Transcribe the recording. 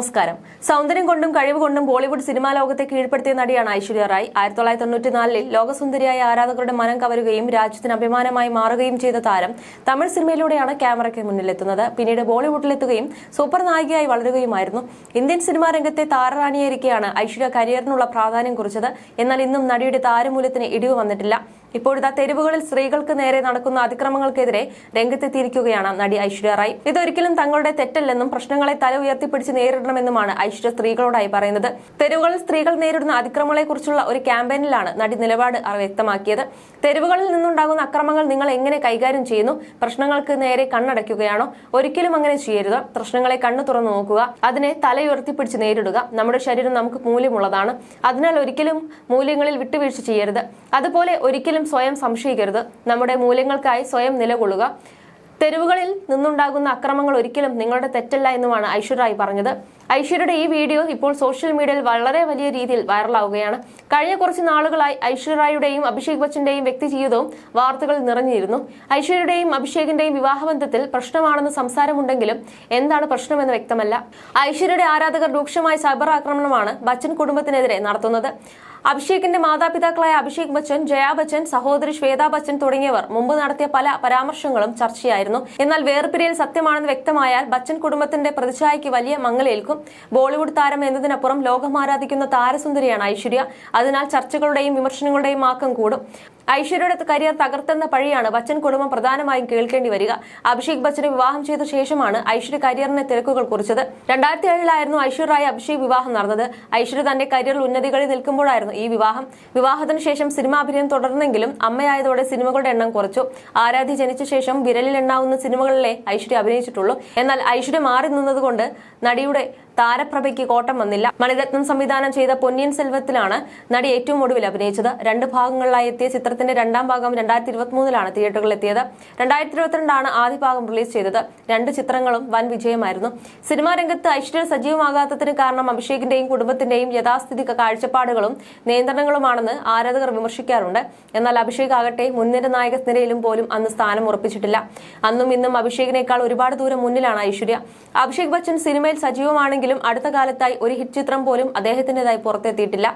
നമസ്കാരം. സൗന്ദര്യം കൊണ്ടും കഴിവ് കൊണ്ടും ബോളിവുഡ് സിനിമാ ലോകത്തെ കീഴ്പ്പെടുത്തിയ നടിയാണ് ഐശ്വര്യ റായ്. ആയിരത്തി തൊള്ളായിരത്തി തൊണ്ണൂറ്റിനാലിൽ ലോകസുന്ദരിയായ ആരാധകരുടെ മനം കവരുകയും രാജ്യത്തിന് അഭിമാനമായി മാറുകയും ചെയ്ത താരം തമിഴ് സിനിമയിലൂടെയാണ് ക്യാമറയ്ക്ക് മുന്നിലെത്തുന്നത്. പിന്നീട് ബോളിവുഡിലെത്തുകയും സൂപ്പർ നായികയായി വളരുകയുമായിരുന്നു. ഇന്ത്യൻ സിനിമാ രംഗത്തെ താരറാണിയായിരിക്കെയാണ് ഐശ്വര്യ കരിയറിനുള്ള പ്രാധാന്യം കുറിച്ചത്. എന്നാൽ ഇന്നും നടിയുടെ താരമൂല്യത്തിന് ഇടിവ് വന്നിട്ടില്ല. ഇപ്പോഴത്തെ തെരുവുകളിൽ സ്ത്രീകൾക്ക് നേരെ നടക്കുന്ന അതിക്രമങ്ങൾക്കെതിരെ രംഗത്തെത്തിയിരിക്കുകയാണ് നടി ഐശ്വര്യ റായ്. ഇതൊരിക്കലും തങ്ങളുടെ തെറ്റല്ലെന്നും പ്രശ്നങ്ങളെ തല ഉയർത്തിപ്പിടിച്ച് നേരിടണമെന്നുമാണ് ഐശ്വര്യ സ്ത്രീകളോടായി പറയുന്നത്. തെരുവുകളിൽ സ്ത്രീകൾ നേരിടുന്ന അതിക്രമങ്ങളെക്കുറിച്ചുള്ള ഒരു ക്യാമ്പയിനിലാണ് നടി നിലപാട് വ്യക്തമാക്കിയത്. തെരുവുകളിൽ നിന്നുണ്ടാകുന്ന അക്രമങ്ങൾ നിങ്ങൾ എങ്ങനെ കൈകാര്യം ചെയ്യുന്നു? പ്രശ്നങ്ങൾക്ക് നേരെ കണ്ണടയ്ക്കുകയാണോ? ഒരിക്കലും അങ്ങനെ ചെയ്യരുത്. പ്രശ്നങ്ങളെ കണ്ണു തുറന്നു നോക്കുക. അതിനെ തലയുയർത്തിപ്പിടിച്ച് നേരിടുക. നമ്മുടെ ശരീരം നമുക്ക് മൂല്യമുള്ളതാണ്. അതിനാൽ ഒരിക്കലും മൂല്യങ്ങളിൽ വിട്ടുവീഴ്ച ചെയ്യരുത്. അതുപോലെ ഒരിക്കലും സ്വയം സംശയിക്കരുത്. നമ്മുടെ മൂല്യങ്ങൾക്കായി സ്വയം നിലകൊള്ളുക. തെരുവുകളിൽ നിന്നുണ്ടാകുന്ന അക്രമങ്ങൾ ഒരിക്കലും നിങ്ങളുടെ തെറ്റല്ല എന്നുമാണ് ഐശ്വര്യ പറഞ്ഞത്. ഐശ്വര്യയുടെ ഈ വീഡിയോ ഇപ്പോൾ സോഷ്യൽ മീഡിയയിൽ വളരെ വലിയ രീതിയിൽ വൈറലാവുകയാണ്. കഴിഞ്ഞ കുറച്ച് നാളുകളായി ഐശ്വര്യയുടെയും അഭിഷേക് ബച്ചന്റെയും വ്യക്തി ജീവിതവും വാർത്തകൾ നിറഞ്ഞിരുന്നു. ഐശ്വര്യയുടെയും അഭിഷേകിന്റെയും വിവാഹബന്ധത്തിൽ പ്രശ്നമാണെന്ന് സംസാരമുണ്ടെങ്കിലും എന്താണ് പ്രശ്നമെന്ന് വ്യക്തമല്ല. ഐശ്വര്യയുടെ ആരാധകർ രൂക്ഷമായ സൈബർ ആക്രമണമാണ് ബച്ചൻ കുടുംബത്തിനെതിരെ നടത്തുന്നത്. അഭിഷേകിന്റെ മാതാപിതാക്കളായ അഭിഷേക് ബച്ചൻ ജയാ ബച്ചൻ സഹോദരി ശ്വേതാ ബച്ചൻ തുടങ്ങിയവർ മുമ്പ് നടത്തിയ പല പരാമർശങ്ങളും ചർച്ചയായിരുന്നു. എന്നാൽ വേർപിരിയൽ സത്യമാണെന്ന് വ്യക്തമായാൽ ബച്ചൻ കുടുംബത്തിന്റെ പ്രതിച്ഛായയ്ക്ക് വലിയ മങ്ങലേൽക്കും. ബോളിവുഡ് താരം എന്നതിനപ്പുറം ലോകം ആരാധിക്കുന്ന താരസുന്ദരിയാണ് ഐശ്വര്യ. അതിനാൽ ചർച്ചകളുടെയും വിമർശനങ്ങളുടെയും ആക്കം കൂടും. ഐശ്വര്യയുടെ കരിയർ തകർത്തെന്ന പഴിയാണ് ബച്ചൻ കുടുംബം പ്രധാനമായും കേൾക്കേണ്ടി വരിക. അഭിഷേക് ബച്ചനെ വിവാഹം ചെയ്ത ശേഷമാണ് ഐശ്വര്യ കരിയറിനെ തിരക്കുകൾ കുറിച്ചത്. രണ്ടായിരത്തി ഏഴിലായിരുന്നു ഐശ്വര്യ അഭിഷേക് വിവാഹം നടന്നത്. ഐശ്വര്യ തന്റെ കരിയറിൽ ഉന്നതികളിൽ നിൽക്കുമ്പോഴായിരുന്നു ഈ വിവാഹം. വിവാഹത്തിന് ശേഷം സിനിമാഭിനയം തുടർന്നെങ്കിലും അമ്മയായതോടെ സിനിമകളുടെ എണ്ണം കുറച്ചു. ആരാധ്യ ജനിച്ച ശേഷം വിരലിൽ എണ്ണാവുന്ന സിനിമകളിലെ ഐശ്വര്യ അഭിനയിച്ചിട്ടുള്ളൂ. എന്നാൽ ഐശ്വര്യ മാറി നിന്നതുകൊണ്ട് നടിയുടെ താരപ്രഭയ്ക്ക് കോട്ടം വന്നില്ല. മണിരത്നം സംവിധാനം ചെയ്ത പൊന്നിയൻ സെൽവത്തിലാണ് നടി ഏറ്റവും ഒടുവിൽ അഭിനയിച്ചത്. രണ്ട് ഭാഗങ്ങളിലായി എത്തിയ ചിത്രത്തിന്റെ രണ്ടാം ഭാഗം രണ്ടായിരത്തി ഇരുപത്തിമൂന്നിലാണ് തിയേറ്ററുകളിൽ എത്തിയത്. രണ്ടായിരത്തി ഇരുപത്തിരണ്ടാണ് ആദ്യ ഭാഗം റിലീസ് ചെയ്തത്. രണ്ട് ചിത്രങ്ങളും വൻ വിജയമായിരുന്നു. സിനിമാ രംഗത്ത് ഐശ്വര്യ സജീവമാകാത്തതിന് കാരണം അഭിഷേകിന്റെയും കുടുംബത്തിന്റെയും യഥാസ്ഥിതി കാഴ്ചപ്പാടുകളും നിയന്ത്രണങ്ങളുമാണെന്ന് ആരാധകർ വിമർശിക്കാറുണ്ട്. എന്നാൽ അഭിഷേക് ആകട്ടെ മുൻനിര നായക നിരയിലും പോലും അന്ന് സ്ഥാനം ഉറപ്പിച്ചിട്ടില്ല. അന്നും ഇന്നും അഭിഷേകിനേക്കാൾ ഒരുപാട് ദൂരം മുന്നിലാണ് ഐശ്വര്യ. അഭിഷേക് ബച്ചൻ സിനിമയിൽ സജീവമാണെങ്കിലും അടുത്ത കാലത്തായി ഒരു ഹിറ്റ് ചിത്രം പോലും അദ്ദേഹത്തിന്റെതായി പുറത്തെത്തിയിട്ടില്ല.